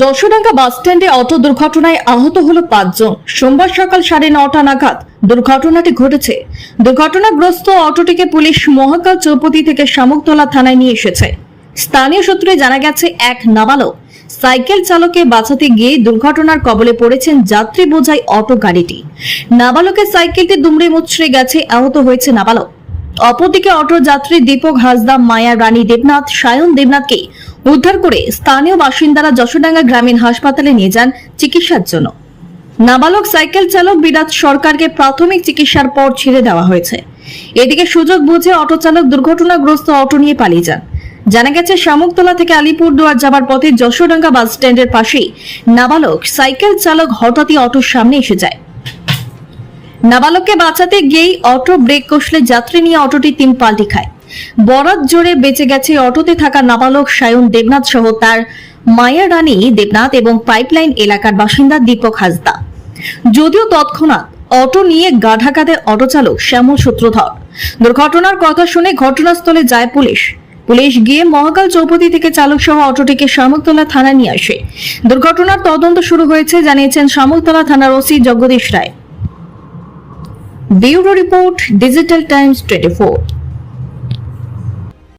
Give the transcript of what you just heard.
যশোডাঙ্গা বাসস্ট্যান্ডে অটো দুর্ঘটনায় আহত হল পাঁচজন। সোমবার সকাল সাড়ে নটা নাগাদ দুর্ঘটনাটি ঘটেছে। দুর্ঘটনাগ্রস্ত অটোটিকে পুলিশ মহাকাল চৌপতি থেকে শামুকতলা থানায় নিয়ে এসেছে। স্থানীয় সূত্রে জানা গেছে, এক নাবালক সাইকেল চালকে বাঁচাতে গিয়ে দুর্ঘটনার কবলে পড়েছেন যাত্রী বোঝাই অটো গাড়িটি। নাবালকের সাইকেলটি দুমড়ে মুচড়ে গেছে, আহত হয়েছে নাবালক। অপরদিকে অটো যাত্রী দীপক হাসদা, মায়া রানী দেবনাথ, সায়ন দেবনাথকে উদ্ধার করে স্থানীয় বাসিন্দারা যশোডাঙ্গা গ্রামীণ হাসপাতালে নিয়ে যান চিকিৎসার জন্য। নাবালক সাইকেল চালক বিরাট সরকারকে প্রাথমিক চিকিৎসার পর ছেড়ে দেওয়া হয়েছে। এদিকে সুযোগ বুঝে অটো চালক দুর্ঘটনাগ্রস্ত অটো নিয়ে পালিয়ে যান। জানা গেছে, শামুকতলা থেকে আলিপুরদুয়ার যাবার পথে যশোডাঙ্গা বাস স্ট্যান্ডের পাশেই নাবালক সাইকেল চালক হঠাৎই অটোর সামনে এসে যায়। নাবালককে বাঁচাতে গিয়েই অটো ব্রেক কষলে যাত্রী নিয়ে অটোটি তিন পাল্টি খায়। বরাত জোরে বেঁচে গেছে অটোতে থাকা নাবালক সায়ন দেবনাথ সহ তার মায়া রানী দেবনাথ এবং পাইপলাইন এলাকার বাসিন্দা দীপক হাসদা। যদিও তৎক্ষণাৎ অটো নিয়ে গাঢা কাঁধে অটো চালক শ্যামল সূত্রধর। দুর্ঘটনার কথা শুনে ঘটনাস্থলে যায় পুলিশ। পুলিশ গিয়ে মহাকাল চৌপতি থেকে চালক সহ অটোটিকে শামুকতলা থানায় নিয়ে আসে। দুর্ঘটনার তদন্ত শুরু হয়েছে, জানিয়েছেন শামুকতলা থানার OC Jagadish Roy. bureau report digital times twenty